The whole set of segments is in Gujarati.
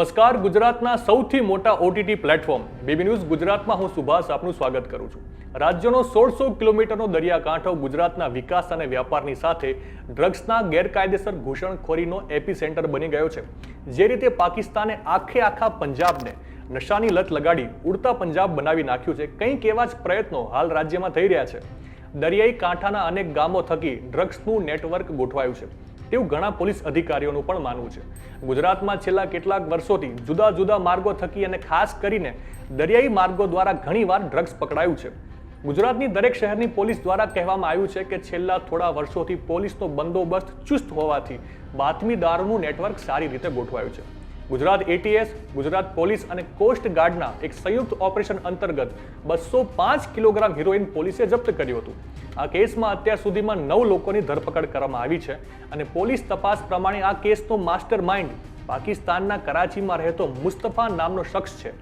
નમસ્કાર. ગુજરાતના સૌથી મોટા ઓટીટી પ્લેટફોર્મ બીબી ન્યૂઝ ગુજરાતમાં હું સુભાષ આપનું સ્વાગત કરું છું. રાજ્યનો સોળસો કિલોમીટરનો દરિયાકાંઠો ગુજરાતના વિકાસ અને વ્યાપારની સાથે ડ્રગ્સના ગેરકાયદેસર ઘૂસણખોરીનો એપી સેન્ટર બની ગયો છે. જે રીતે પાકિસ્તાને આખે આખા પંજાબને નશાની લત લગાડી ઉડતા પંજાબ બનાવી નાખ્યું છે. કંઈક એવા જ પ્રયત્નો હાલ રાજ્યમાં થઈ રહ્યા છે. દરિયાઈ કાંઠાના અનેક ગામો થકી ડ્રગ્સનું નેટવર્ક ગોઠવાયું છે. તેવું ઘણા પોલીસ અધિકારીઓનું પણ માનવું છે. ગુજરાતમાં છેલ્લા કેટલાક વર્ષોથી જુદા જુદા માર્ગો થકી અને ખાસ કરીને દરિયાઈ માર્ગો દ્વારા ઘણીવાર ડ્રગ્સ પકડાયું છે. ગુજરાતની દરેક શહેરની પોલીસ દ્વારા કહેવામાં આવ્યું છે કે છેલ્લા થોડા વર્ષોથી પોલીસનો બંદોબસ્ત ચુસ્ત હોવાથી બાતમીદારોનું નેટવર્ક સારી રીતે ગોઠવાયું છે. ગુજરાત એટીએસ ગુજરાત પોલીસ અને કોસ્ટ ગાર્ડના એક સંયુક્ત ઓપરેશન અંતર્ગત બસો પાંચ કિલોગ્રામ હિરોઈન પોલીસે જપ્ત કર્યું હતું. આ કેસમાં અત્યાર સુધીમાં નવ લોકોની ધરપકડ કરવામાં આવી છે અને પોલીસ તપાસ પ્રમાણે આ કેસનો માસ્ટર માઇન્ડ પાકિસ્તાનના કરાચીમાં રહેતો મુસ્તફા નામનો શખ્સ છે.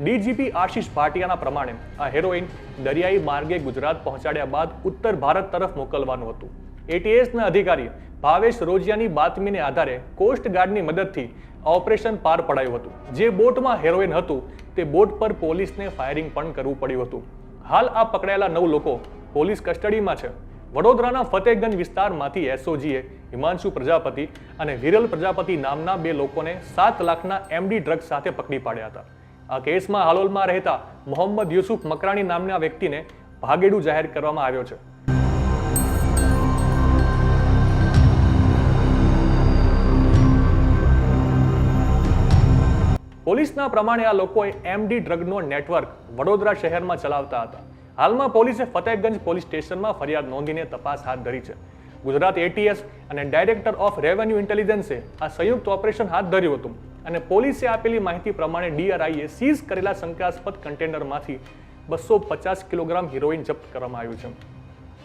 ડીજીપી આશીષ ભાટિયાના પ્રમાણે આ હેરોઇન દરિયાઈ માર્ગે ગુજરાત પહોંચાડ્યા બાદ ઉત્તર ભારત તરફ મોકલવાનું હતું. એટીએસના અધિકારી ભાવેશ રોજિયાની બાતમીને આધારે કોસ્ટ ગાર્ડની મદદથી ઓપરેશન પાર પડાયું હતું. જે બોટમાં હેરોઇન હતું તે બોટ પર પોલીસને ફાયરિંગ પણ કરવું પડ્યું હતું. હાલ આ પકડાયેલા નવ લોકો પોલીસ કસ્ટડીમાં છે. વડોદરાના ફતેહગંજ વિસ્તારમાંથી એસઓજીએ હિમાંશુ પ્રજાપતિ અને વિરલ પ્રજાપતિ નામના બે લોકોને સાત લાખના એમડી ડ્રગ્સ સાથે પકડી પાડ્યા હતા. આ કેસમાં હાલોલમાં રહેતા મોહમ્મદ યુસુફ મકરાણી નામના વ્યક્તિને ભાગેડુ જાહેર કરવામાં આવ્યો છે. પોલીસના પ્રમાણે આ લોકોએ એમડી ડ્રગનો નેટવર્ક વડોદરા શહેરમાં ચલાવતા હતા. હાલમાં પોલીસે ફતેહગંજ પોલીસ સ્ટેશનમાં ફરિયાદ નોંધીને તપાસ હાથ ધરી છે. ગુજરાત એટીએસ અને ડાયરેક્ટર ઓફ રેવન્યુ ઇન્ટેલિજન્સે આ સંયુક્ત ઓપરેશન હાથ ધર્યું હતું અને પોલીસે આપેલી માહિતી પ્રમાણે ડીઆરઆઈએ સીઝ કરેલા શંકાસ્પદ કન્ટેનરમાંથી બસો પચાસ કિલોગ્રામ હિરોઈન જપ્ત કરવામાં આવ્યું છે.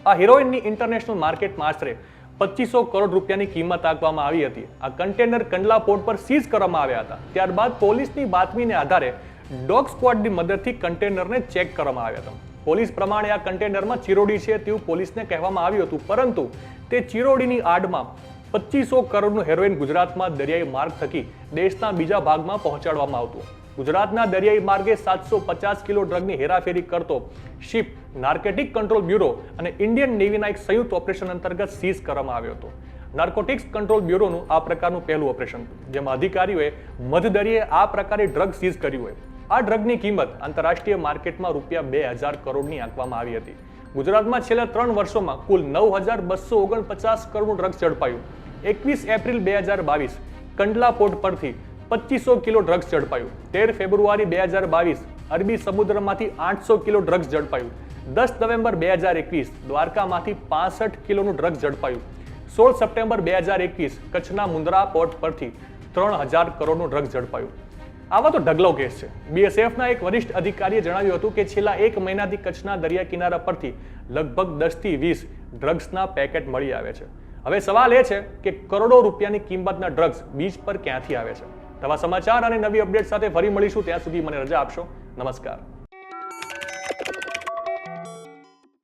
આ હિરોઈનની ઇન્ટરનેશનલ માર્કેટમાં આશરે પચીસો કરોડ રૂપિયાની કિંમત આંકવામાં આવી હતી. આ કન્ટેનર કંડલા પોર્ટ પર સીઝ કરવામાં આવ્યા હતા. ત્યારબાદ પોલીસની બાતમીને આધારે ડોગ સ્ક્વોડની મદદથી કન્ટેનરને ચેક કરવામાં આવ્યા હતા. પોલીસ પ્રમાણે આ કન્ટેનરમાં ચિરોડી છે તેવું પોલીસને કહેવામાં આવ્યું હતું. પરંતુ તે ચિરોડીની આડમાં પચીસો કરોડનું હેરોઇન ગુજરાતમાં દરિયાઈ માર્ગ થકી દેશના બીજા ભાગમાં પહોંચાડવામાં આવતું. ગુજરાતના દરિયાઈ માર્ગે સાતસો પચાસ કિલો ડ્રગની હેરાફેરી કરતો શિપ નાર્કેટિક કંટ્રોલ બ્યુરો અને ઇન્ડિયન નેવીના એક સંયુક્ત ઓપરેશન અંતર્ગત સીઝ કરવામાં આવ્યો હતો. નાર્કોટિક્સ કંટ્રોલ બ્યુરોનું આ પ્રકારનું પહેલું ઓપરેશન જેમાં અધિકારીઓએ મધદરિયે આ પ્રકારે ડ્રગ સીઝ કર્યું હોય. આ ડ્રગની કિંમત આંતરરાષ્ટ્રીય માર્કેટમાં રૂપિયા બે હજાર કરોડની આંકવામાં આવી હતી. ગુજરાતમાં છેલ્લા ત્રણ વર્ષોમાં કુલ નવ હજાર બસો ઓગણપચાસ કરોડનું ડ્રગ્સ ઝડપાયું. એકવીસ એપ્રિલ બે હજાર બાવીસ કંડલા પોર્ટ પરથી પચીસો કિલો ડ્રગ્સ ઝડપાયું. તેર ફેબ્રુઆરી બે હજાર બાવીસ અરબી સમુદ્રમાંથી આઠસો કિલો ડ્રગ્સ ઝડપાયું. દસ નવેમ્બર બે હજાર એકવીસ દ્વારકામાંથી પાસઠ કિલોનું ડ્રગ્સ ઝડપાયું. સોળ સપ્ટેમ્બર બે હજાર એકવીસ કચ્છના મુન્દ્રા પોર્ટ પરથી ત્રણ હજાર કરોડનું ડ્રગ્સ ઝડપાયું. આવા તો ઢગલો કેસ છે. બીએસએફના એક વરિષ્ઠ અધિકારીએ જણાવ્યું હતું કે છેલ્લા એક મહિનાથી કચ્છના દરિયા કિનારા પરથી લગભગ દસથી વીસ ડ્રગ્સના પેકેટ મળી આવે છે. હવે સવાલ એ છે કે કરોડો રૂપિયાની કિંમતના ડ્રગ્સ બીચ પર ક્યાંથી આવે છે? નવા સમાચાર અને નવી અપડેટ સાથે ફરી મળીશું. ત્યાં સુધી મને રજા આપશો. નમસ્કાર.